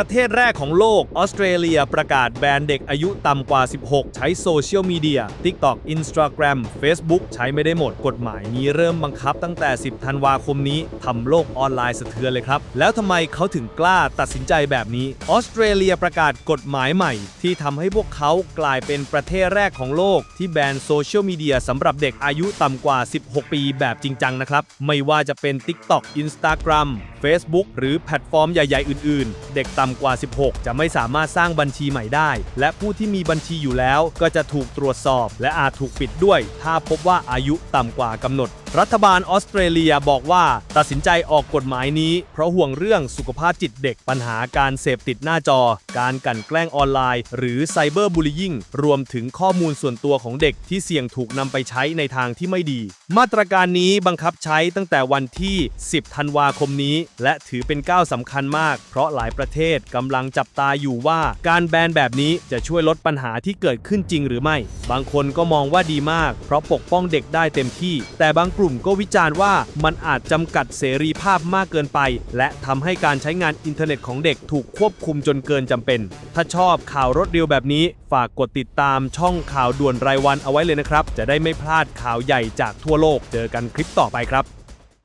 ประเทศแรกของโลก ออสเตรเลียประกาศแบนเด็กอายุต่ำกว่า 16 ใช้โซเชียลมีเดีย TikTok Instagram Facebook ใช้ไม่ได้หมดกฎหมายนี้เริ่มบังคับตั้งแต่ 10 ธันวาคมนี้ทำโลกออนไลน์สะเทือนเลยครับ แล้วทำไมเขาถึงกล้าตัดสินใจแบบนี้ ออสเตรเลียประกาศกฎหมายใหม่ ที่ทำให้พวกเขากลายเป็นประเทศแรกของโลก ที่แบนโซเชียลมีเดียสำหรับเด็กอายุต่ำกว่า 16 ปีแบบจริงจังนะครับ ไม่ว่าจะเป็น TikTok Instagram Facebook หรือแพลตฟอร์มใหญ่ ๆ อื่น ๆ เด็กต่ำกว่า 16 จะไม่สามารถสร้างบัญชีใหม่ได้ และผู้ที่มีบัญชีอยู่แล้วก็จะถูกตรวจสอบ และอาจถูกปิดด้วย ถ้าพบว่าอายุต่ำกว่ากำหนด รัฐบาลออสเตรเลียบอกว่าตัดสินใจออกกฎหมายนี้ เพราะห่วงเรื่องสุขภาพจิตเด็กปัญหาการเสพติดหน้าจอ การกลั่นแกล้งออนไลน์ หรือไซเบอร์บูล y ยิงรวมถึงข้อมูลส่วนตัวของเด็กที่เสี่ยงถูกนำไปใช้ในทางที่ไม่ดี มาตรการนี้บังคับใช้ตั้งแต่วันที่ 10 ธันวาคมนี้ และถือเป็นก้าวสำคัญมาก เพราะหลายประเทศกำลังจับตาอยู่ว่าการแบนแบบนี้จะช่วยลดปัญหาที่เกิดขึ้นจริงหรือไม่ บางคนก็มองว่าดีมาก เพราะปกป้องเด็กได้เต็มที่ แต่บางกลุ่มก็วิจารณ์ว่ามันอาจจำกัดเสรีภาพมากเกินไป และทำให้การใช้งานอินเทอร์เน็ตของเด็กถูกควบคุมจนเกินจำเป็น ถ้าชอบข่าวรถเร็วแบบนี้ ฝากกดติดตามช่องข่าวด่วนรายวันเอาไว้เลยนะครับ จะได้ไม่พลาดข่าวใหญ่จากทั่วโลก เจอกันคลิปต่อไปครับ